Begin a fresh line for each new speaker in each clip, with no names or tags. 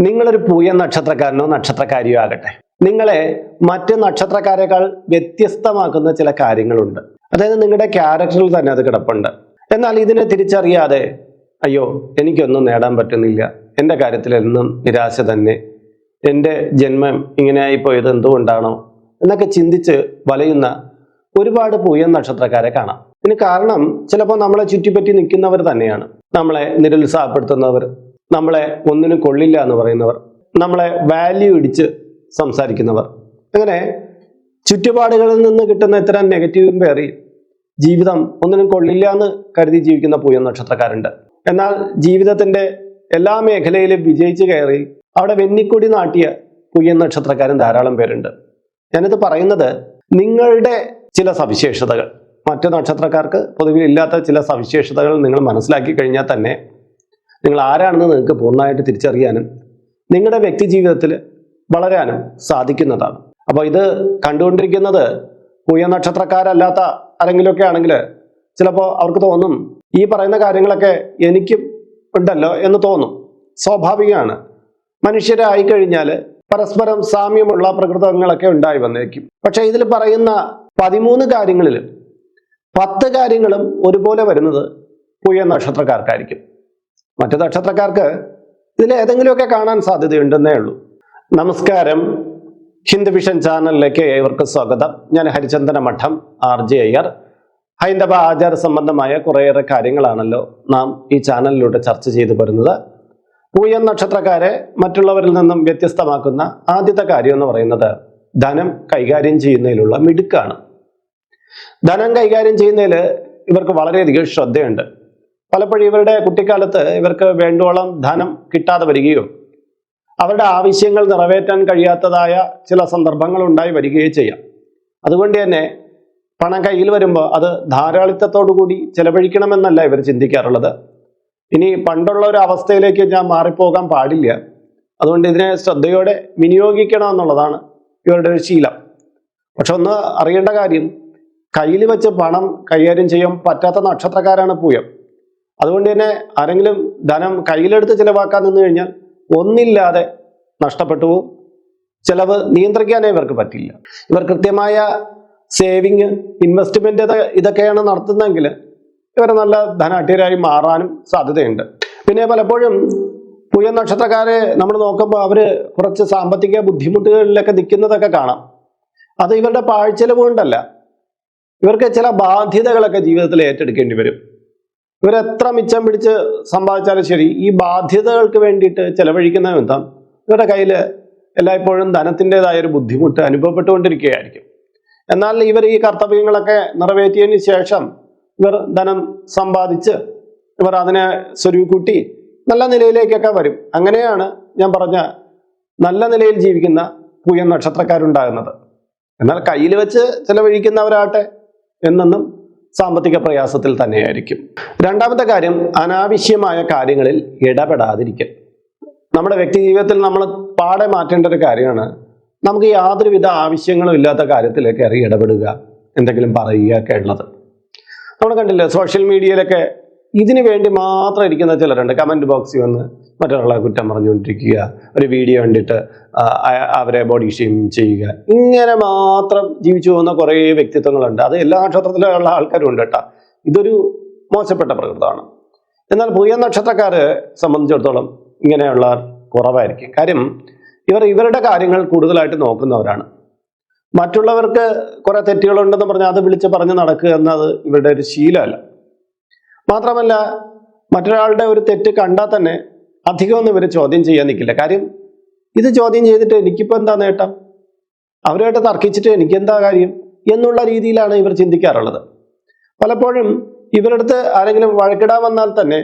നിങ്ങളൊരു പൂയ നക്ഷത്രക്കാരനോ നക്ഷത്രക്കാരിയോ ആകട്ടെ. നിങ്ങളെ മറ്റ് നക്ഷത്രക്കാരെക്കാൾ വ്യത്യസ്തമാക്കുന്ന ചില കാര്യങ്ങളുണ്ട്. അതായത് നിങ്ങളുടെ ക്യാരക്ടറിൽ തന്നെ അത് കിടപ്പുണ്ട്. എന്നാൽ ഇതിനെ തിരിച്ചറിയാതെ അയ്യോ എനിക്കൊന്നും നേടാൻ പറ്റുന്നില്ല. എന്റെ കാര്യത്തിൽ എന്നും നിരാശ തന്നെ. എന്റെ ജന്മം ഇങ്ങനെ പോയത് എന്തുകൊണ്ടാണോ? എന്നൊക്കെ ചിന്തിച്ച് വലയുന്ന ഒരുപാട് പൂയ നക്ഷത്രക്കാരെ കാണാം. ഇതിന് കാരണം ചിലപ്പോൾ നമ്മളെ ചുറ്റിപ്പറ്റി നിൽക്കുന്നവർ തന്നെയാണ്. നമ്മളെ നിരുത്സാഹപ്പെടുത്തുന്നവർ നമ്മളെ ഒന്നിനും കൊള്ളില്ല എന്ന് പറയുന്നവർ നമ്മളെ വാല്യൂ ഇടിച്ച് സംസാരിക്കുന്നവർ. അങ്ങനെ ചുറ്റുപാടുകളിൽ നിന്ന് കിട്ടുന്ന ഇത്തരം നെഗറ്റീവും പേറി ജീവിതം ഒന്നിനും കൊള്ളില്ല എന്ന് കരുതി ജീവിക്കുന്ന പൂയം നക്ഷത്രക്കാരുണ്ട്. എന്നാൽ ജീവിതത്തിന്റെ എല്ലാ മേഖലയിലും വിജയിച്ചു കയറി അവിടെ വെന്നിക്കൊടി നാട്ടിയ പൂയം നക്ഷത്രക്കാരൻ ധാരാളം പേരുണ്ട്. ഞാനിത് പറയുന്നത് നിങ്ങളുടെ ചില സവിശേഷതകൾ. മറ്റു നക്ഷത്രക്കാർക്ക് പൊതുവിൽ ഇല്ലാത്ത ചില സവിശേഷതകൾ നിങ്ങൾ മനസ്സിലാക്കി കഴിഞ്ഞാൽ തന്നെ നിങ്ങൾ ആരാണെന്ന് നിങ്ങൾക്ക് പൂർണമായിട്ട് തിരിച്ചറിയാനും നിങ്ങളുടെ വ്യക്തി ജീവിതത്തിൽ വളരാനും സാധിക്കുന്നതാണ്. അപ്പോൾ ഇത് കണ്ടുകൊണ്ടിരിക്കുന്നത് പൂയ നക്ഷത്രക്കാരല്ലാത്ത ആരെങ്കിലുമൊക്കെ ആണെങ്കിൽ ചിലപ്പോൾ അവർക്ക് തോന്നും ഈ പറയുന്ന കാര്യങ്ങളൊക്കെ എനിക്കും ഉണ്ടല്ലോ എന്ന് തോന്നും. സ്വാഭാവികമാണ്. മനുഷ്യരായി കഴിഞ്ഞാൽ പരസ്പരം സാമ്യമുള്ള പ്രകൃതങ്ങളൊക്കെ ഉണ്ടായി വന്നേക്കും. പക്ഷേ ഇതിൽ പറയുന്ന പതിമൂന്ന് കാര്യങ്ങളിൽ പത്ത് കാര്യങ്ങളും ഒരുപോലെ വരുന്നത് പൂയ നക്ഷത്രക്കാർക്കായിരിക്കും. മറ്റു നക്ഷത്രക്കാർക്ക് ഇതിൽ ഏതെങ്കിലുമൊക്കെ കാണാൻ സാധ്യതയുണ്ടെന്നേ ഉള്ളൂ. നമസ്കാരം. ഹിന്ദു വിഷൻ ചാനലിലേക്ക് ഏവർക്ക് സ്വാഗതം. ഞാൻ ഹരിചന്ദന മഠം ആർ ജെ അയ്യർ. ഹൈന്ദവ ആചാര സംബന്ധമായ കുറേയേറെ കാര്യങ്ങളാണല്ലോ നാം ഈ ചാനലിലൂടെ ചർച്ച ചെയ്തു വരുന്നത്. പൂയൻ നക്ഷത്രക്കാരെ മറ്റുള്ളവരിൽ നിന്നും വ്യത്യസ്തമാക്കുന്ന ആദ്യത്തെ കാര്യം എന്ന് പറയുന്നത് ധനം കൈകാര്യം ചെയ്യുന്നതിലുള്ള മിടുക്കാണ്. ധനം കൈകാര്യം ചെയ്യുന്നതിൽ ഇവർക്ക് വളരെയധികം ശ്രദ്ധയുണ്ട്. പലപ്പോഴും ഇവരുടെ കുട്ടിക്കാലത്ത് ഇവർക്ക് വേണ്ടോളം ധനം കിട്ടാതെ വരികയോ അവരുടെ ആവശ്യങ്ങൾ നിറവേറ്റാൻ കഴിയാത്തതായ ചില സന്ദർഭങ്ങൾ ഉണ്ടായി വരികയോ ചെയ്യാം. അതുകൊണ്ട് തന്നെ പണം കയ്യിൽ വരുമ്പോൾ അത് ധാരാളിത്തത്തോടു കൂടി ചെലവഴിക്കണമെന്നല്ല ഇവർ ചിന്തിക്കാറുള്ളത്. ഇനി പണ്ടുള്ള ഒരു അവസ്ഥയിലേക്ക് ഞാൻ മാറിപ്പോകാൻ പാടില്ല. അതുകൊണ്ട് ഇതിനെ ശ്രദ്ധയോടെ വിനിയോഗിക്കണം എന്നുള്ളതാണ് ഇവരുടെ ഒരു ശീലം. പക്ഷെ ഒന്ന് അറിയേണ്ട കാര്യം കയ്യിൽ വെച്ച് പണം കൈകാര്യം ചെയ്യാൻ പറ്റാത്ത നക്ഷത്രക്കാരാണ് പൂയം. അതുകൊണ്ട് തന്നെ ആരെങ്കിലും ധനം കയ്യിലെടുത്ത് ചിലവാക്കാൻ നിന്ന് കഴിഞ്ഞാൽ ഒന്നില്ലാതെ നഷ്ടപ്പെട്ടു പോകും. ചിലവ് നിയന്ത്രിക്കാനേ ഇവർക്ക് പറ്റില്ല. ഇവർ കൃത്യമായ സേവിങ് ഇൻവെസ്റ്റ്മെന്റ് ഇതൊക്കെയാണ് നടത്തുന്നതെങ്കിൽ ഇവർ നല്ല ധനാഠ്യരായി മാറാനും സാധ്യതയുണ്ട്. പിന്നെ പലപ്പോഴും പുയ നക്ഷത്രക്കാരെ നമ്മൾ നോക്കുമ്പോൾ അവർ കുറച്ച് സാമ്പത്തിക ബുദ്ധിമുട്ടുകളിലൊക്കെ നിൽക്കുന്നതൊക്കെ കാണാം. അത് ഇവരുടെ പാഴ്ചെലവ് കൊണ്ടല്ല. ഇവർക്ക് ചില ബാധ്യതകളൊക്കെ ജീവിതത്തിൽ ഏറ്റെടുക്കേണ്ടി വരും. ഇവരെത്ര മിച്ചം പിടിച്ച് സമ്പാദിച്ചാലും ശരി ഈ ബാധ്യതകൾക്ക് വേണ്ടിയിട്ട് ചെലവഴിക്കുന്ന ബന്ധം ഇവരുടെ കയ്യിൽ എല്ലായ്പ്പോഴും ധനത്തിന്റെതായ ഒരു ബുദ്ധിമുട്ട് അനുഭവപ്പെട്ടുകൊണ്ടിരിക്കുകയായിരിക്കും. എന്നാൽ ഇവർ ഈ കർത്തവ്യങ്ങളൊക്കെ നിറവേറ്റിയതിന് ശേഷം ഇവർ ധനം സമ്പാദിച്ച് ഇവർ അതിനെ സ്വരൂകൂട്ടി നല്ല നിലയിലേക്കൊക്കെ വരും. അങ്ങനെയാണ് ഞാൻ പറഞ്ഞ നല്ല നിലയിൽ ജീവിക്കുന്ന പൂയം നക്ഷത്രക്കാരുണ്ടാകുന്നത്. എന്നാൽ കയ്യിൽ വെച്ച് ചെലവഴിക്കുന്നവരാട്ടെ എന്നെന്നും സാമ്പത്തിക പ്രയാസത്തിൽ തന്നെയായിരിക്കും. രണ്ടാമത്തെ കാര്യം അനാവശ്യമായ കാര്യങ്ങളിൽ ഇടപെടാതിരിക്കൽ. നമ്മുടെ വ്യക്തി ജീവിതത്തിൽ നമ്മൾ പാടെ മാറ്റേണ്ട ഒരു കാര്യമാണ് നമുക്ക് യാതൊരുവിധ ആവശ്യങ്ങളും ഇല്ലാത്ത കാര്യത്തിലേക്ക് ഇറങ്ങി ഇടപെടുക എന്തെങ്കിലും പറയുക ഒക്കെ ഉള്ളത്. നമ്മൾ കണ്ടില്ലേ സോഷ്യൽ മീഡിയയിലൊക്കെ ഇതിനു വേണ്ടി മാത്രം ഇരിക്കുന്ന ചിലരുണ്ട്. കമന്റ് ബോക്സിൽ വന്ന് മറ്റൊരാളെ കുറ്റം പറഞ്ഞുകൊണ്ടിരിക്കുക ഒരു വീഡിയോ കണ്ടിട്ട് അവരെ ബോഡി ഷെയിം ചെയ്യുക. ഇങ്ങനെ മാത്രം ജീവിച്ചു പോകുന്ന കുറേ വ്യക്തിത്വങ്ങളുണ്ട്. അത് എല്ലാ നക്ഷത്രത്തിലുള്ള ആൾക്കാരും ഉണ്ട് കേട്ടോ. ഇതൊരു മോശപ്പെട്ട പ്രകൃതമാണ്. എന്നാൽ പുതിയ നക്ഷത്രക്കാരെ സംബന്ധിച്ചിടത്തോളം ഇങ്ങനെയുള്ള കുറവായിരിക്കും. കാര്യം ഇവർ ഇവരുടെ കാര്യങ്ങൾ കൂടുതലായിട്ട് നോക്കുന്നവരാണ്. മറ്റുള്ളവർക്ക് കുറെ തെറ്റുകളുണ്ടെന്ന് പറഞ്ഞാൽ അത് വിളിച്ച് പറഞ്ഞ് നടക്കുക എന്നത് ഇവരുടെ ഒരു ശീലമല്ല. മാത്രമല്ല മറ്റൊരാളുടെ ഒരു തെറ്റ് കണ്ടാൽ തന്നെ അധികമൊന്നും ഇവർ ചോദ്യം ചെയ്യാൻ നിൽക്കില്ല. കാര്യം ഇത് ചോദ്യം ചെയ്തിട്ട് എനിക്കിപ്പോൾ എന്താ നേട്ടം? അവരുമായിട്ട് തർക്കിച്ചിട്ട് എനിക്ക് എന്താ കാര്യം? എന്നുള്ള രീതിയിലാണ് ഇവർ ചിന്തിക്കാറുള്ളത്. പലപ്പോഴും ഇവരുടെ അടുത്ത് ആരെങ്കിലും വഴക്കിടാൻ വന്നാൽ തന്നെ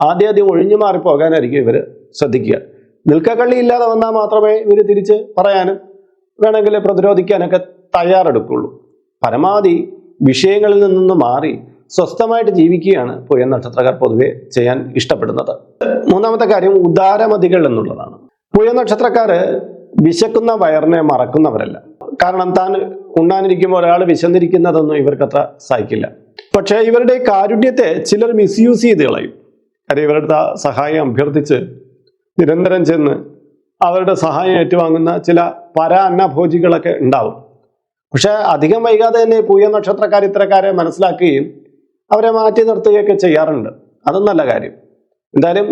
ആദ്യം ആദ്യം ഒഴിഞ്ഞു മാറി പോകാനായിരിക്കും ഇവർ ശ്രദ്ധിക്കുക. നിൽക്കക്കള്ളി ഇല്ലാതെ വന്നാൽ മാത്രമേ ഇവർ തിരിച്ച് പറയാനും വേണമെങ്കിൽ പ്രതിരോധിക്കാനൊക്കെ തയ്യാറെടുക്കുള്ളൂ. പരമാവധി വിഷയങ്ങളിൽ നിന്നൊന്ന് മാറി സ്വസ്ഥമായിട്ട് ജീവിക്കുകയാണ് പുയൻ നക്ഷത്രക്കാർ പൊതുവെ ചെയ്യാൻ ഇഷ്ടപ്പെടുന്നത്. മൂന്നാമത്തെ കാര്യം ഉദാരമതികൾ എന്നുള്ളതാണ്. പുയ നക്ഷത്രക്കാര് വിശക്കുന്ന വയറിനെ മറക്കുന്നവരല്ല. കാരണം താൻ ഉണ്ണാനിരിക്കുമ്പോൾ ഒരാൾ വിശന്നിരിക്കുന്നതൊന്നും ഇവർക്കത്ര സഹിക്കില്ല. പക്ഷേ ഇവരുടെ കാരുണ്യത്തെ ചിലർ മിസ്യൂസ് ചെയ്ത് കളയും. കാര്യം ഇവരുടെ സഹായം അഭ്യർത്ഥിച്ച് നിരന്തരം ചെന്ന് അവരുടെ സഹായം ഏറ്റുവാങ്ങുന്ന ചില പര അന്നഭോജികളൊക്കെ ഉണ്ടാവും. പക്ഷെ അധികം വൈകാതെ തന്നെ പൂയ നക്ഷത്രക്കാർ ഇത്തരക്കാരെ മനസ്സിലാക്കുകയും അവരെ മാറ്റി നിർത്തുകയൊക്കെ ചെയ്യാറുണ്ട്. അതും നല്ല കാര്യം. എന്തായാലും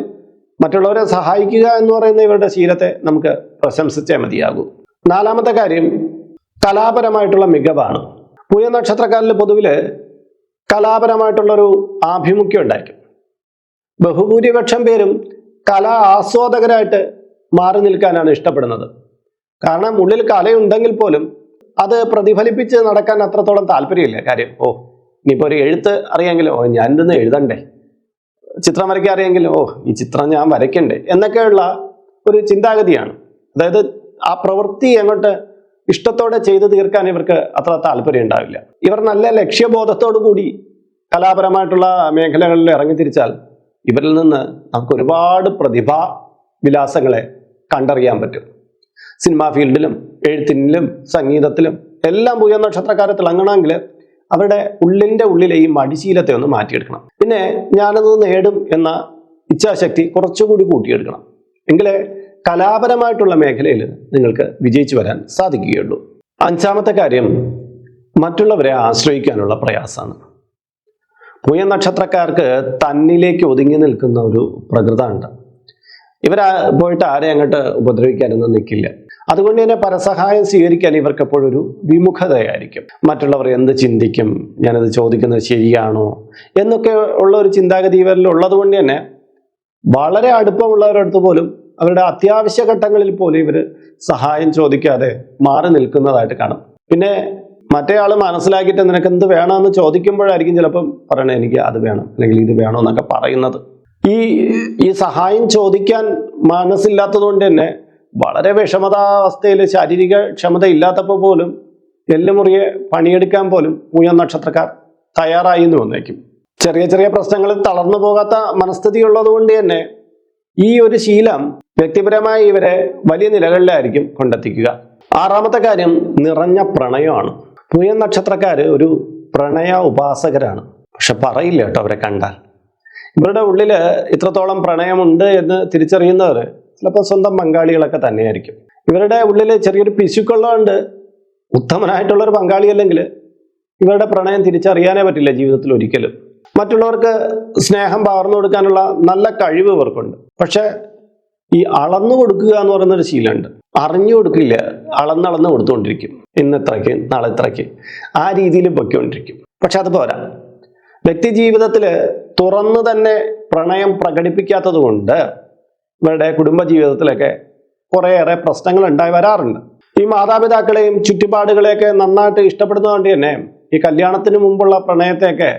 മറ്റുള്ളവരെ സഹായിക്കുക എന്ന് പറയുന്ന ഇവരുടെ ശീലത്തെ നമുക്ക് പ്രശംസിച്ചേ മതിയാകൂ. നാലാമത്തെ കാര്യം കലാപരമായിട്ടുള്ള മികവാണ്. പൂയ നക്ഷത്രക്കാരിൽ പൊതുവിൽ കലാപരമായിട്ടുള്ളൊരു ആഭിമുഖ്യം ഉണ്ടായിരിക്കും. ബഹുഭൂരിപക്ഷം പേരും കലാ ആസ്വാദകരായിട്ട് മാറി നിൽക്കാനാണ് ഇഷ്ടപ്പെടുന്നത്. കാരണം ഉള്ളിൽ കലയുണ്ടെങ്കിൽ പോലും അത് പ്രതിഫലിപ്പിച്ച് നടക്കാൻ അത്രത്തോളം താല്പര്യമില്ല. കാര്യം ഓ ഇനിയിപ്പോൾ ഒരു എഴുത്ത് അറിയാമെങ്കിലോ? ഞാൻ ഇതൊന്ന് എഴുതണ്ടേ. ചിത്രം വരയ്ക്കാൻ അറിയാമെങ്കിലോ? ഓ ഈ ചിത്രം ഞാൻ വരയ്ക്കണ്ടേ? എന്നൊക്കെയുള്ള ഒരു ചിന്താഗതിയാണ്. അതായത് ആ പ്രവൃത്തി അങ്ങോട്ട് ഇഷ്ടത്തോടെ ചെയ്തു തീർക്കാൻ ഇവർക്ക് അത്ര താല്പര്യം ഉണ്ടാവില്ല. ഇവർ നല്ല ലക്ഷ്യബോധത്തോടു കൂടി കലാപരമായിട്ടുള്ള മേഖലകളിൽ ഇറങ്ങിത്തിരിച്ചാൽ ഇവരിൽ നിന്ന് നമുക്ക് ഒരുപാട് പ്രതിഭാ വിലാസങ്ങളെ കണ്ടറിയാൻ പറ്റും. സിനിമാ ഫീൽഡിലും എഴുത്തിനിലും സംഗീതത്തിലും എല്ലാം പൂയ നക്ഷത്രക്കാരെ തിളങ്ങണമെങ്കിൽ അവരുടെ ഉള്ളിന്റെ ഉള്ളിലെ ഈ മടിശീലത്തെ ഒന്ന് മാറ്റിയെടുക്കണം. പിന്നെ ഞാനത് നേടും എന്ന ഇച്ഛാശക്തി കുറച്ചുകൂടി കൂട്ടിയെടുക്കണം. എങ്കിലേ കലാപരമായിട്ടുള്ള മേഖലയിൽ നിങ്ങൾക്ക് വിജയിച്ചു വരാൻ സാധിക്കുകയുള്ളൂ. അഞ്ചാമത്തെ കാര്യം മറ്റുള്ളവരെ ആശ്രയിക്കാനുള്ള പ്രയാസമാണ്. പൂയ നക്ഷത്രക്കാർക്ക് തന്നിലേക്ക് ഒതുങ്ങി നിൽക്കുന്ന ഒരു പ്രകൃതമുണ്ട്. ഇവരാ പോയിട്ട് ആരെ അങ്ങോട്ട് ഉപദ്രവിക്കാനൊന്നും നിൽക്കില്ല അതുകൊണ്ട് തന്നെ പരസഹായം സ്വീകരിക്കാൻ ഇവർക്ക് എപ്പോഴും ഒരു വിമുഖതയായിരിക്കും. മറ്റുള്ളവർ എന്ത് ചിന്തിക്കും? ഞാനത് ചോദിക്കുന്നത് ശരിയാണോ? എന്നൊക്കെ ഉള്ള ഒരു ചിന്താഗതി ഇവരിൽ ഉള്ളത് കൊണ്ട് തന്നെ വളരെ അടുപ്പമുള്ളവരടുത്ത് പോലും അവരുടെ അത്യാവശ്യ ഘട്ടങ്ങളിൽ പോലും ഇവർ സഹായം ചോദിക്കാതെ മാറി നിൽക്കുന്നതായിട്ട് കാണും. പിന്നെ മറ്റേ ആൾ മനസ്സിലാക്കിയിട്ട് നിനക്ക് എന്ത് വേണമെന്ന് ചോദിക്കുമ്പോഴായിരിക്കും ചിലപ്പം പറയണേ എനിക്ക് അത് വേണം അല്ലെങ്കിൽ ഇത് വേണം എന്നൊക്കെ പറയുന്നത്. ഈ ഈ സഹായം ചോദിക്കാൻ മനസ്സില്ലാത്തത് കൊണ്ട് തന്നെ വളരെ വിഷമതാവസ്ഥയിൽ ശാരീരിക ക്ഷമത ഇല്ലാത്തപ്പോൾ പോലും എല്ലുമുറിയെ പണിയെടുക്കാൻ പോലും പൂയ നക്ഷത്രക്കാർ തയ്യാറായി എന്ന് വന്നേക്കും ചെറിയ ചെറിയ പ്രശ്നങ്ങളിൽ തളർന്നു പോകാത്ത മനസ്ഥിതി ഉള്ളത് കൊണ്ട് തന്നെ ഈ ഒരു ശീലം വ്യക്തിപരമായി ഇവരെ വലിയ നിലകളിലായിരിക്കും കൊണ്ടെത്തിക്കുക. ആറാമത്തെ കാര്യം നിറഞ്ഞ പ്രണയമാണ്. പൂയ നക്ഷത്രക്കാർ ഒരു പ്രണയ ഉപാസകരാണ്. പക്ഷെ പറയില്ല കേട്ടോ അവരെ കണ്ടാൽ. ഇവരുടെ ഉള്ളിൽ ഇത്രത്തോളം പ്രണയമുണ്ട് എന്ന് തിരിച്ചറിയുന്നവർ ചിലപ്പോൾ സ്വന്തം പങ്കാളികളൊക്കെ തന്നെയായിരിക്കും. ഇവരുടെ ഉള്ളിൽ ചെറിയൊരു പിശുക്കുള്ളതുകൊണ്ട് ഉത്തമനായിട്ടുള്ളൊരു ഒരു പങ്കാളി അല്ലെങ്കിൽ ഇവരുടെ പ്രണയം തിരിച്ചറിയാനേ പറ്റില്ല ജീവിതത്തിൽ ഒരിക്കലും. മറ്റുള്ളവർക്ക് സ്നേഹം പകർന്നു കൊടുക്കാനുള്ള നല്ല കഴിവ് ഇവർക്കുണ്ട്. പക്ഷെ ഈ അളന്നു കൊടുക്കുക എന്ന് പറയുന്നൊരു ശീലമുണ്ട്. അറിഞ്ഞു കൊടുക്കില്ല അളന്നളന്ന് കൊടുത്തുകൊണ്ടിരിക്കും. ഇന്ന് ഇത്രയ്ക്ക് നാളെ ഇത്രയ്ക്ക് ആ രീതിയിൽ പൊയ്ക്കൊണ്ടിരിക്കും. പക്ഷെ അത് പോരാ. വ്യക്തി ജീവിതത്തിൽ തുറന്നു തന്നെ പ്രണയം പ്രകടിപ്പിക്കാത്തത് കൊണ്ട് ഇവരുടെ കുടുംബ ജീവിതത്തിലൊക്കെ കുറേയേറെ പ്രശ്നങ്ങൾ ഉണ്ടായി വരാറുണ്ട്. ഈ മാതാപിതാക്കളെയും ചുറ്റുപാടുകളെയൊക്കെ നന്നായിട്ട് ഇഷ്ടപ്പെടുന്നതുകൊണ്ട് തന്നെ ഈ കല്യാണത്തിന് മുമ്പുള്ള പ്രണയത്തെയൊക്കെ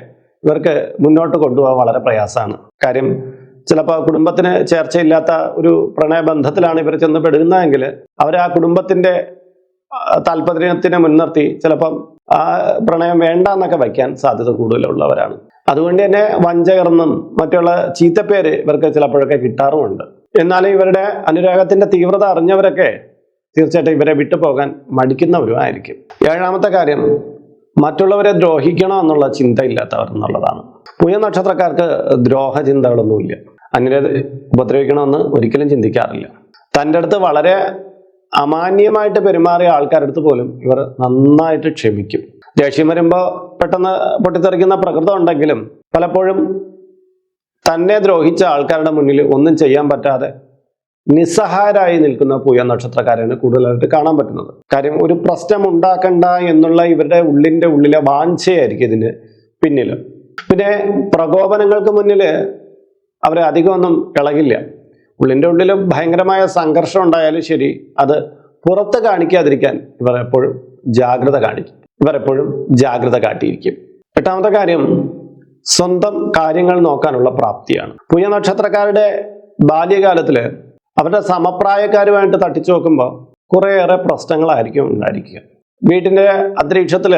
ഇവർക്ക് മുന്നോട്ട് കൊണ്ടുപോകാൻ വളരെ പ്രയാസമാണ്. കാര്യം ചിലപ്പോൾ കുടുംബത്തിന് ചേർച്ചയില്ലാത്ത ഒരു പ്രണയബന്ധത്തിലാണ് ഇവർ ചെന്ന് പെടുന്നതെങ്കിൽ അവർ ആ കുടുംബത്തിന്റെ ആ, താല്പര്യത്തിനെ മുൻനിർത്തി ചിലപ്പം ആ പ്രണയം വേണ്ട എന്നൊക്കെ വയ്ക്കാൻ സാധ്യത കൂടുതലുള്ളവരാണ്. അതുകൊണ്ട് തന്നെ വഞ്ചകർന്നും മറ്റുള്ള ചീത്തപ്പേര് ഇവർക്ക് ചിലപ്പോഴൊക്കെ കിട്ടാറുമുണ്ട്. എന്നാലും ഇവരുടെ അനുരാഗത്തിന്റെ തീവ്രത അറിഞ്ഞവരൊക്കെ തീർച്ചയായിട്ടും ഇവരെ വിട്ടുപോകാൻ മടിക്കുന്നവരും ആയിരിക്കും ഏഴാമത്തെ കാര്യം മറ്റുള്ളവരെ ദ്രോഹിക്കണം എന്നുള്ള ചിന്തയില്ലാത്തവർ എന്നുള്ളതാണ്. പുയ നക്ഷത്രക്കാർക്ക് ദ്രോഹ ചിന്തകളൊന്നുമില്ല അന്യരെ ഉപദ്രവിക്കണമെന്ന് ഒരിക്കലും ചിന്തിക്കാറില്ല. തന്റെ അടുത്ത് വളരെ അമാന്യമായിട്ട് പെരുമാറിയ ആൾക്കാരുടെ അടുത്ത് പോലും ഇവർ നന്നായിട്ട് ക്ഷമിക്കും. ദേഷ്യം വരുമ്പോൾ പെട്ടെന്ന് പൊട്ടിത്തെറിക്കുന്ന പ്രകൃതം ഉണ്ടെങ്കിലും പലപ്പോഴും തന്നെ ദ്രോഹിച്ച ആൾക്കാരുടെ മുന്നിൽ ഒന്നും ചെയ്യാൻ പറ്റാതെ നിസ്സഹായരായി നിൽക്കുന്ന പൂയ നക്ഷത്രക്കാരാണ് കൂടുതലായിട്ട് കാണാൻ പറ്റുന്നത്. കാര്യം ഒരു പ്രശ്നം ഉണ്ടാക്കണ്ട എന്നുള്ള ഇവരുടെ ഉള്ളിന്റെ ഉള്ളിലെ വാഞ്ചയായിരിക്കും ഇതിന് പിന്നിൽ പിന്നെ പ്രകോപനങ്ങൾക്ക് മുന്നിൽ അവരെ അധികമൊന്നും ഇളകില്ല. ഉള്ളിന്റെ ഉള്ളിൽ ഭയങ്കരമായ സംഘർഷം ഉണ്ടായാലും ശരി അത് പുറത്ത് കാണിക്കാതിരിക്കാൻ ഇവർ എപ്പോഴും ജാഗ്രത കാണിക്കും. ഇവർ എപ്പോഴും ജാഗ്രത കാട്ടിയിരിക്കും. എട്ടാമത്തെ കാര്യം സ്വന്തം കാര്യങ്ങൾ നോക്കാനുള്ള പ്രാപ്തിയാണ്. പുയ നക്ഷത്രക്കാരുടെ ബാല്യകാലത്തിൽ അവരുടെ സമപ്രായക്കാരുമായിട്ട് തട്ടിച്ചു നോക്കുമ്പോൾ കുറേയേറെ പ്രശ്നങ്ങളായിരിക്കും ഉണ്ടായിരിക്കുക. വീട്ടിന്റെ അന്തരീക്ഷത്തിൽ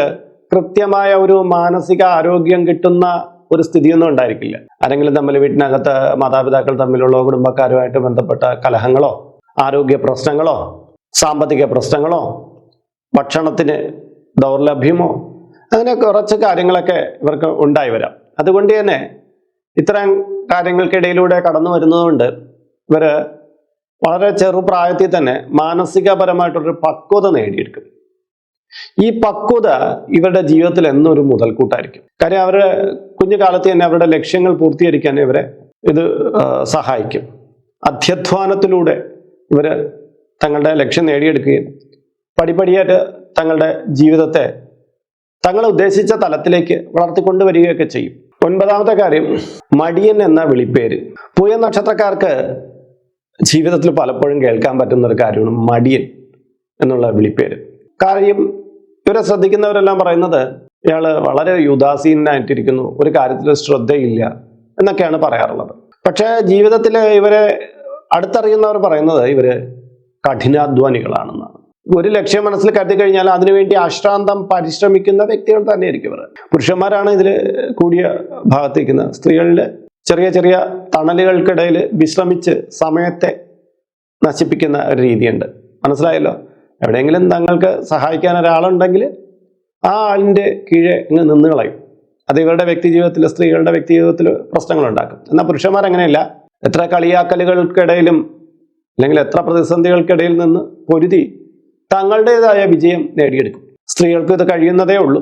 കൃത്യമായ ഒരു മാനസിക ആരോഗ്യം കിട്ടുന്ന ഒരു സ്ഥിതിയൊന്നും ഉണ്ടായിരിക്കില്ല. ആരെങ്കിലും തമ്മിൽ വീട്ടിനകത്ത് മാതാപിതാക്കൾ തമ്മിലുള്ള കുടുംബക്കാരുമായിട്ട് ബന്ധപ്പെട്ട കലഹങ്ങളോ ആരോഗ്യ പ്രശ്നങ്ങളോ സാമ്പത്തിക പ്രശ്നങ്ങളോ ഭക്ഷണത്തിന് ദൗർലഭ്യമോ അങ്ങനെ കുറച്ച് കാര്യങ്ങളൊക്കെ ഇവർക്ക് ഉണ്ടായി വരാം. അതുകൊണ്ട് തന്നെ ഇത്തരം കാര്യങ്ങൾക്കിടയിലൂടെ കടന്നു വരുന്നതുകൊണ്ട് ഇവർ വളരെ ചെറുപ്രായത്തിൽ തന്നെ മാനസികപരമായിട്ടൊരു പക്വത നേടിയെടുക്കും. ഈ പക്വത ഇവരുടെ ജീവിതത്തിൽ എന്നൊരു മുതൽക്കൂട്ടായിരിക്കും. കാര്യം അവരുടെ കുഞ്ഞുകാലത്ത് തന്നെ അവരുടെ ലക്ഷ്യങ്ങൾ പൂർത്തീകരിക്കാൻ ഇവരെ ഇത് സഹായിക്കും. അധ്യധ്വാനത്തിലൂടെ ഇവർ തങ്ങളുടെ ലക്ഷ്യം നേടിയെടുക്കുകയും പടിപടിയായിട്ട് തങ്ങളുടെ ജീവിതത്തെ തങ്ങൾ ഉദ്ദേശിച്ച തലത്തിലേക്ക് വളർത്തിക്കൊണ്ടുവരികയൊക്കെ ചെയ്യും. ഒൻപതാമത്തെ കാര്യം. മടിയൻ എന്ന വിളിപ്പേര്. പൂയ നക്ഷത്രക്കാർക്ക് ജീവിതത്തിൽ പലപ്പോഴും കേൾക്കാൻ പറ്റുന്ന ഒരു കാര്യമാണ് മടിയൻ എന്നുള്ള വിളിപ്പേര്. കാര്യം ഇവരെ ശ്രദ്ധിക്കുന്നവരെല്ലാം പറയുന്നത് ഇയാൾ വളരെ ഉദാസീനായിട്ടിരിക്കുന്നു ഒരു കാര്യത്തിൽ ശ്രദ്ധയില്ല എന്നൊക്കെയാണ് പറയാറുള്ളത്. പക്ഷേ ജീവിതത്തിൽ ഇവരെ അടുത്തറിയുന്നവർ പറയുന്നത് ഇവർ കഠിനാധ്വാനികളാണെന്നാണ് ഒരു ലക്ഷ്യം മനസ്സിൽ കരുതി കഴിഞ്ഞാൽ അതിനുവേണ്ടി അശ്രാന്തം പരിശ്രമിക്കുന്ന വ്യക്തികൾ തന്നെയായിരിക്കും ഇവർ. പുരുഷന്മാരാണ് ഇതിൽ കൂടിയ ഭാഗത്തേക്കുന്നത് സ്ത്രീകളിൽ ചെറിയ ചെറിയ തണലുകൾക്കിടയിൽ വിശ്രമിച്ച് സമയത്തെ നശിപ്പിക്കുന്ന ഒരു രീതിയുണ്ട്. മനസ്സിലായല്ലോ? എവിടെയെങ്കിലും തങ്ങൾക്ക് സഹായിക്കാൻ ഒരാളുണ്ടെങ്കിൽ ആ ആളിന്റെ കീഴെ ഇങ്ങ് നിന്ന് കളയും. അത് ഇവരുടെ വ്യക്തി ജീവിതത്തിൽ സ്ത്രീകളുടെ വ്യക്തി ജീവിതത്തിൽ പ്രശ്നങ്ങളുണ്ടാക്കും. എന്നാൽ പുരുഷന്മാർ അങ്ങനെയല്ല. എത്ര കളിയാക്കലുകൾക്കിടയിലും അല്ലെങ്കിൽ എത്ര പ്രതിസന്ധികൾക്കിടയിൽ നിന്ന് പൊരുതി തങ്ങളുടേതായ വിജയം നേടിയെടുക്കും. സ്ത്രീകൾക്ക് ഇത് കഴിയുന്നതേ ഉള്ളൂ.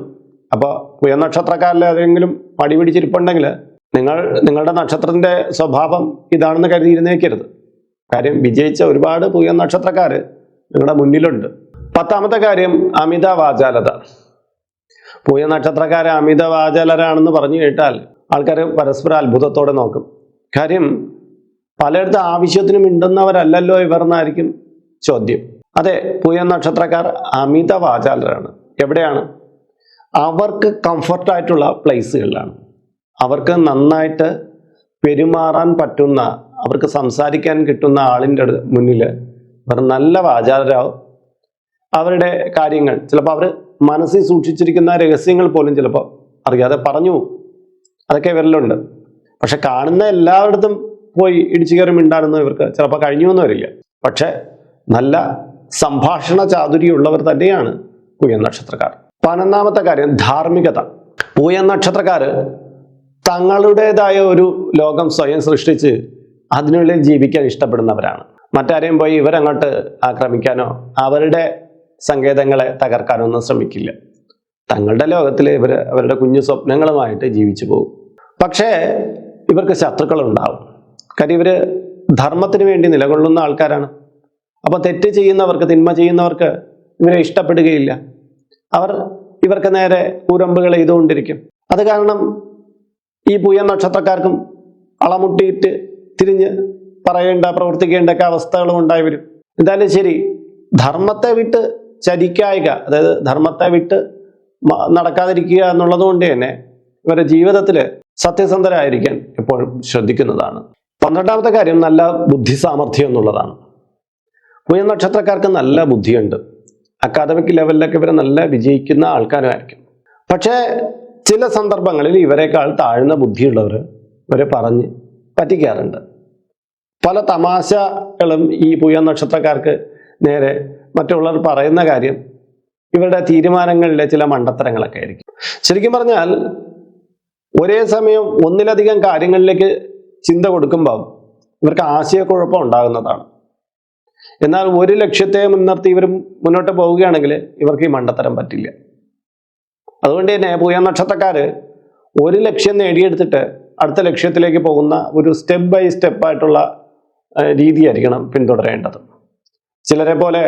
അപ്പോൾ നക്ഷത്രക്കാരിൽ ഏതെങ്കിലും മടി പിടിച്ചിരിപ്പുണ്ടെങ്കിൽ നിങ്ങൾ നിങ്ങളുടെ നക്ഷത്രത്തിന്റെ സ്വഭാവം ഇതാണെന്ന് കരുതിയിരുന്നേക്കരുത്. കാര്യം വിജയിച്ച ഒരുപാട് പുയ നക്ഷത്രക്കാർ നിങ്ങളുടെ മുന്നിലുണ്ട്. പത്താമത്തെ കാര്യം അമിത വാചാലത പൂയ നക്ഷത്രക്കാരെ അമിത വാചാലരാണെന്ന് പറഞ്ഞു കേട്ടാൽ ആൾക്കാർ പരസ്പര അത്ഭുതത്തോടെ നോക്കും. കാര്യം പലയിടത്ത് ആവശ്യത്തിനും മിണ്ടുന്നവരല്ലല്ലോ ഇവർ എന്നായിരിക്കും ചോദ്യം. അതെ പൂയ നക്ഷത്രക്കാർ അമിത വാചാലരാണ് എവിടെയാണ്? അവർക്ക് കംഫർട്ടായിട്ടുള്ള പ്ലേസുകളിലാണ് അവർക്ക് നന്നായിട്ട് പെരുമാറാൻ പറ്റുന്ന അവർക്ക് സംസാരിക്കാൻ കിട്ടുന്ന ആളിന്റെ മുന്നിൽ അവർ നല്ല വാചാലരാകും അവരുടെ കാര്യങ്ങൾ ചിലപ്പോൾ അവർ മനസ്സിൽ സൂക്ഷിച്ചിരിക്കുന്ന രഹസ്യങ്ങൾ പോലും ചിലപ്പോൾ അറിയാതെ പറഞ്ഞു അതൊക്കെ ഇവരിലുണ്ട്. പക്ഷെ കാണുന്ന എല്ലായിടത്തും പോയി ഇടിച്ചു കയറി മിണ്ടാനൊന്നും ഇവർക്ക് ചിലപ്പോൾ കഴിഞ്ഞു വരില്ല. പക്ഷെ നല്ല സംഭാഷണ ചാതുര്യമുള്ളവർ തന്നെയാണ് പൂയൻ നക്ഷത്രക്കാർ. പതിനൊന്നാമത്തെ കാര്യം ധാർമ്മികത. പൂയൻ നക്ഷത്രക്കാർ തങ്ങളുടേതായ ഒരു ലോകം സ്വയം സൃഷ്ടിച്ച് അതിനുള്ളിൽ ജീവിക്കാൻ ഇഷ്ടപ്പെടുന്നവരാണ്. മറ്റാരെയും പോയി ഇവരങ്ങോട്ട് ആക്രമിക്കാനോ അവരുടെ സങ്കേതങ്ങളെ തകർക്കാനോ ഒന്നും ശ്രമിക്കില്ല. തങ്ങളുടെ ലോകത്തിൽ ഇവർ അവരുടെ കുഞ്ഞു സ്വപ്നങ്ങളുമായിട്ട് ജീവിച്ചു പോകും. പക്ഷേ ഇവർക്ക് ശത്രുക്കളുണ്ടാവും. കാര്യം ഇവർ ധർമ്മത്തിന് വേണ്ടി നിലകൊള്ളുന്ന ആൾക്കാരാണ്. അപ്പോൾ തെറ്റ് ചെയ്യുന്നവർക്ക് തിന്മ ചെയ്യുന്നവർക്ക് ഇവരെ ഇഷ്ടപ്പെടുകയില്ല. അവർ ഇവർക്ക് നേരെ കൂരമ്പുകൾ ചെയ്തുകൊണ്ടിരിക്കും അത് കാരണം ഈ പൂയ നക്ഷത്രക്കാർക്കും അളമുട്ടിയിട്ട് തിരിഞ്ഞ് പറയേണ്ട പ്രവർത്തിക്കേണ്ട ഒക്കെ അവസ്ഥകളും ഉണ്ടായി വരും. എന്തായാലും ശരി ധർമ്മത്തെ വിട്ട് ചരിക്കായിക അതായത് ധർമ്മത്തെ വിട്ട് നടക്കാതിരിക്കുക എന്നുള്ളത് കൊണ്ട് തന്നെ ഇവരുടെ ജീവിതത്തിൽ സത്യസന്ധരായിരിക്കാൻ എപ്പോഴും ശ്രദ്ധിക്കുന്നതാണ്. പന്ത്രണ്ടാമത്തെ കാര്യം നല്ല ബുദ്ധി സാമർഥ്യം എന്നുള്ളതാണ്. പൂയ നക്ഷത്രക്കാർക്ക് നല്ല ബുദ്ധിയുണ്ട്. അക്കാദമിക് ലെവലിലൊക്കെ ഇവരെ നല്ല വിജയിക്കുന്ന ആൾക്കാരായിരിക്കും. പക്ഷേ ചില സന്ദർഭങ്ങളിൽ ഇവരെക്കാൾ താഴ്ന്ന ബുദ്ധിയുള്ളവർ ഇവരെ പറഞ്ഞ് പറ്റിക്കാറുണ്ട്. പല തമാശകളും ഈ പുയ നക്ഷത്രക്കാർക്ക് നേരെ മറ്റുള്ളവർ പറയുന്ന കാര്യം ഇവരുടെ തീരുമാനങ്ങളിലെ ചില മണ്ടത്തരങ്ങളൊക്കെ ആയിരിക്കും. ശരിക്കും പറഞ്ഞാൽ ഒരേ സമയം ഒന്നിലധികം കാര്യങ്ങളിലേക്ക് ചിന്ത കൊടുക്കുമ്പോൾ ഇവർക്ക് ആശയക്കുഴപ്പം ഉണ്ടാകുന്നതാണ്. എന്നാൽ ഒരു ലക്ഷ്യത്തെ മുൻനിർത്തി ഇവർ മുന്നോട്ട് പോവുകയാണെങ്കിൽ ഇവർക്ക് ഈ മണ്ടത്തരം പറ്റില്ല. അതുകൊണ്ട് തന്നെ പൂയ നക്ഷത്രക്കാർ ഒരു ലക്ഷ്യം നേടിയെടുത്തിട്ട് അടുത്ത ലക്ഷ്യത്തിലേക്ക് പോകുന്ന ഒരു സ്റ്റെപ്പ് ബൈ സ്റ്റെപ്പ് ആയിട്ടുള്ള രീതിയായിരിക്കണം പിന്തുടരേണ്ടത്. ചിലരെ പോലെ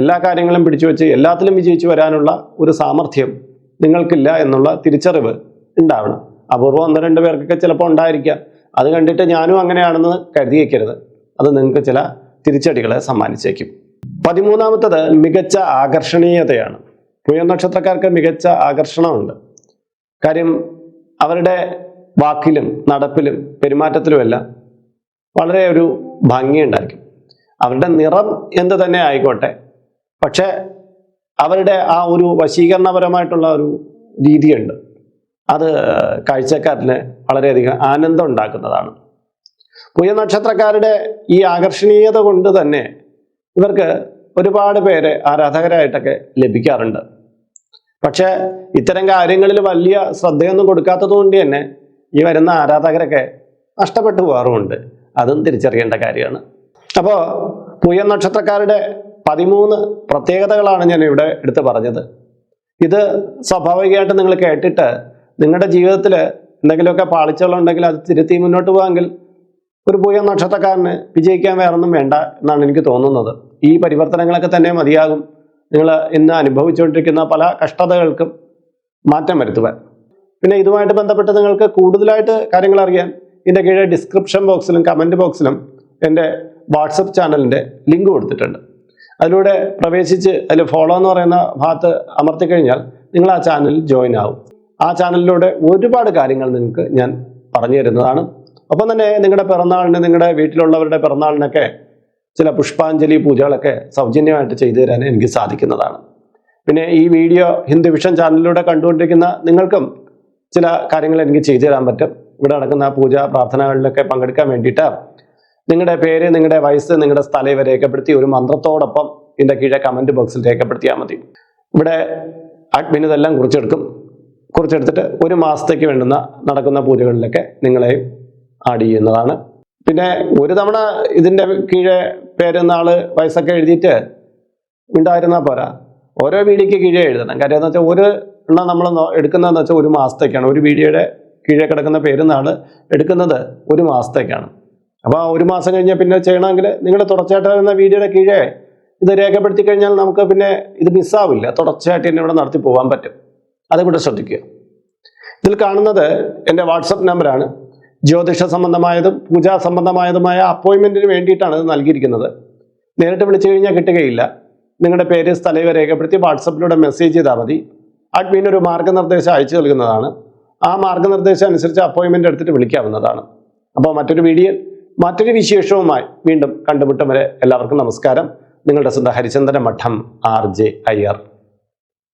എല്ലാ കാര്യങ്ങളും പിടിച്ചു വെച്ച് എല്ലാത്തിലും വിജയിച്ചു വരാനുള്ള ഒരു സാമർഥ്യം നിങ്ങൾക്കില്ല എന്നുള്ള തിരിച്ചറിവ് ഉണ്ടാവണം. അപൂർവം ഒന്ന് രണ്ട് പേർക്കൊക്കെ ചിലപ്പോൾ ഉണ്ടായിരിക്കാം. അത് കണ്ടിട്ട് ഞാനും അങ്ങനെയാണെന്ന് കരുതിയേക്കരുത്. അത് നിങ്ങൾക്ക് ചില തിരിച്ചടികളെ സമ്മാനിച്ചേക്കും. പതിമൂന്നാമത്തത് മികച്ച ആകർഷണീയതയാണ്. പുയ നക്ഷത്രക്കാർക്ക് മികച്ച ആകർഷണമുണ്ട്. കാര്യം അവരുടെ വാക്കിലും നടപ്പിലും പെരുമാറ്റത്തിലുമെല്ലാം വളരെ ഒരു ഭംഗിയുണ്ടായിരിക്കും. അവരുടെ നിറം എന്ത് തന്നെ ആയിക്കോട്ടെ പക്ഷേ അവരുടെ ആ ഒരു വശീകരണപരമായിട്ടുള്ള ഒരു രീതിയുണ്ട്. അത് കാഴ്ചക്കാരന് വളരെയധികം ആനന്ദം ഉണ്ടാക്കുന്നതാണ്. പുയ നക്ഷത്രക്കാരുടെ ഈ ആകർഷണീയത കൊണ്ട് തന്നെ ഇവർക്ക് ഒരുപാട് പേരെ ആരാധകരായിട്ടൊക്കെ ലഭിക്കാറുണ്ട്. പക്ഷെ ഇത്തരം കാര്യങ്ങളിൽ വലിയ ശ്രദ്ധയൊന്നും കൊടുക്കാത്തത് കൊണ്ട് തന്നെ ഈ വരുന്ന ആരാധകരൊക്കെ നഷ്ടപ്പെട്ടു പോകാറുമുണ്ട്. അതും തിരിച്ചറിയേണ്ട കാര്യമാണ്. അപ്പോൾ പൂയ നക്ഷത്രക്കാരുടെ പതിമൂന്ന് പ്രത്യേകതകളാണ് ഞാൻ ഇവിടെ എടുത്ത് പറഞ്ഞത്. ഇത് സ്വാഭാവികമായിട്ട് നിങ്ങൾ കേട്ടിട്ട് നിങ്ങളുടെ ജീവിതത്തിൽ എന്തെങ്കിലുമൊക്കെ പാളിച്ചകളുണ്ടെങ്കിൽ അത് തിരുത്തി മുന്നോട്ട് പോകാമെങ്കിൽ ഒരു പൂയ നക്ഷത്രക്കാരന് വിജയിക്കാൻ വേറൊന്നും വേണ്ട എന്നാണ് എനിക്ക് തോന്നുന്നത്. ഈ പരിവർത്തനങ്ങളൊക്കെ തന്നെ മതിയാകും. നിങ്ങൾ ഇന്ന് അനുഭവിച്ചുകൊണ്ടിരിക്കുന്ന പല കഷ്ടതകൾക്കും മാറ്റം വരുത്തുവാൻ. പിന്നെ ഇതുമായിട്ട് ബന്ധപ്പെട്ട് നിങ്ങൾക്ക് കൂടുതലായിട്ട് കാര്യങ്ങൾ അറിയാൻ ഇതിന്റെ കീഴെ ഡിസ്ക്രിപ്ഷൻ ബോക്സിലും കമന്റ് ബോക്സിലും എന്റെ വാട്സപ്പ് ചാനലിന്റെ ലിങ്ക് കൊടുത്തിട്ടുണ്ട്. അതിലൂടെ പ്രവേശിച്ച് അതിൽ ഫോളോ എന്ന് പറയുന്ന ഭാഗത്ത് അമർത്തി കഴിഞ്ഞാൽ നിങ്ങൾ ആ ചാനലിൽ ജോയിൻ ആവും. ആ ചാനലിലൂടെ ഒരുപാട് കാര്യങ്ങൾ നിങ്ങൾക്ക് ഞാൻ പറഞ്ഞു തരുന്നതാണ്. ഒപ്പം തന്നെ നിങ്ങളുടെ പിറന്നാളിന് നിങ്ങളുടെ വീട്ടിലുള്ളവരുടെ പിറന്നാളിനൊക്കെ ചില പുഷ്പാഞ്ജലി പൂജകളൊക്കെ സൗജന്യമായിട്ട് ചെയ്തു തരാൻ എനിക്ക് സാധിക്കുന്നതാണ്. പിന്നെ ഈ വീഡിയോ ഹിന്ദു വിഷൻ ചാനലിലൂടെ കണ്ടുകൊണ്ടിരിക്കുന്ന നിങ്ങൾക്കും ചില കാര്യങ്ങൾ എനിക്ക് ചെയ്തു തരാൻ പറ്റും. ഇവിടെ നടക്കുന്ന പൂജ പ്രാർത്ഥനകളിലൊക്കെ പങ്കെടുക്കാൻ വേണ്ടിയിട്ട് നിങ്ങളുടെ പേര് നിങ്ങളുടെ വയസ്സ് നിങ്ങളുടെ സ്ഥലം ഇവ രേഖപ്പെടുത്തി ഒരു മന്ത്രത്തോടൊപ്പം ഇതിന്റെ കീഴെ കമന്റ് ബോക്സിൽ രേഖപ്പെടുത്തിയാൽ മതി. ഇവിടെ അഡ്മിൻ ഇതെല്ലാം കുറിച്ചെടുക്കും. കുറിച്ചെടുത്തിട്ട് ഒരു മാസത്തേക്ക് വേണ്ടുന്ന നടക്കുന്ന പൂജകളിലൊക്കെ നിങ്ങളെയും ആഡ് ചെയ്യുന്നതാണ്. പിന്നെ ഒരു തവണ ഇതിന്റെ കീഴെ പേര് നാൾ വയസ്സൊക്കെ എഴുതിയിട്ട് ഉണ്ടായിരുന്നാൽ പോരാ. ഓരോ വീഡിയോയ്ക്ക് കീഴേ എഴുതണം. കാര്യം എന്ന് വെച്ചാൽ ഒരു എണ്ണം നമ്മൾ എടുക്കുന്നതെന്ന് വെച്ചാൽ ഒരു മാസത്തേക്കാണ്. ഒരു വീഡിയോയുടെ കീഴെ കിടക്കുന്ന പേര് നാൾ എടുക്കുന്നത് ഒരു മാസത്തേക്കാണ്. അപ്പോൾ ഒരു മാസം കഴിഞ്ഞാൽ പിന്നെ ചെയ്യണമെങ്കിൽ നിങ്ങൾ തുടർച്ചയായിട്ട് വരുന്ന വീഡിയോയുടെ കീഴേ ഇത് രേഖപ്പെടുത്തി കഴിഞ്ഞാൽ നമുക്ക് പിന്നെ ഇത് മിസ്സാവില്ല തുടർച്ചയായിട്ട് തന്നെ ഇവിടെ നടത്തി പോകാൻ പറ്റും. അതുകൂടെ ശ്രദ്ധിക്കുക. ഇതിൽ കാണുന്നത് എന്റെ വാട്സപ്പ് നമ്പറാണ്. ജ്യോതിഷ സംബന്ധമായതും പൂജാ സംബന്ധമായതുമായ അപ്പോയിൻമെന്റിന് വേണ്ടിയിട്ടാണ് ഇത് നൽകിയിരിക്കുന്നത്. നേരിട്ട് വിളിച്ചു കഴിഞ്ഞാൽ കിട്ടുകയില്ല. നിങ്ങളുടെ പേര് സ്ഥലം ഇവ രേഖപ്പെടുത്തി വാട്സപ്പിലൂടെ മെസ്സേജ് ചെയ്താൽ മതി. അഡ്മിൻ ഒരു മാർഗനിർദ്ദേശം അയച്ചു നൽകുന്നതാണ്. ആ മാർഗനിർദ്ദേശം അനുസരിച്ച് അപ്പോയിൻമെന്റ് എടുത്തിട്ട് വിളിക്കാവുന്നതാണ്. അപ്പോൾ മറ്റൊരു വീഡിയോ മറ്റൊരു വിശേഷവുമായി വീണ്ടും കണ്ടുമുട്ടും വരെ എല്ലാവർക്കും നമസ്കാരം. നിങ്ങളുടെ സ്വന്തം ഹരിചന്ദ്ര മഠം ആർ ജെ അയ്യർ.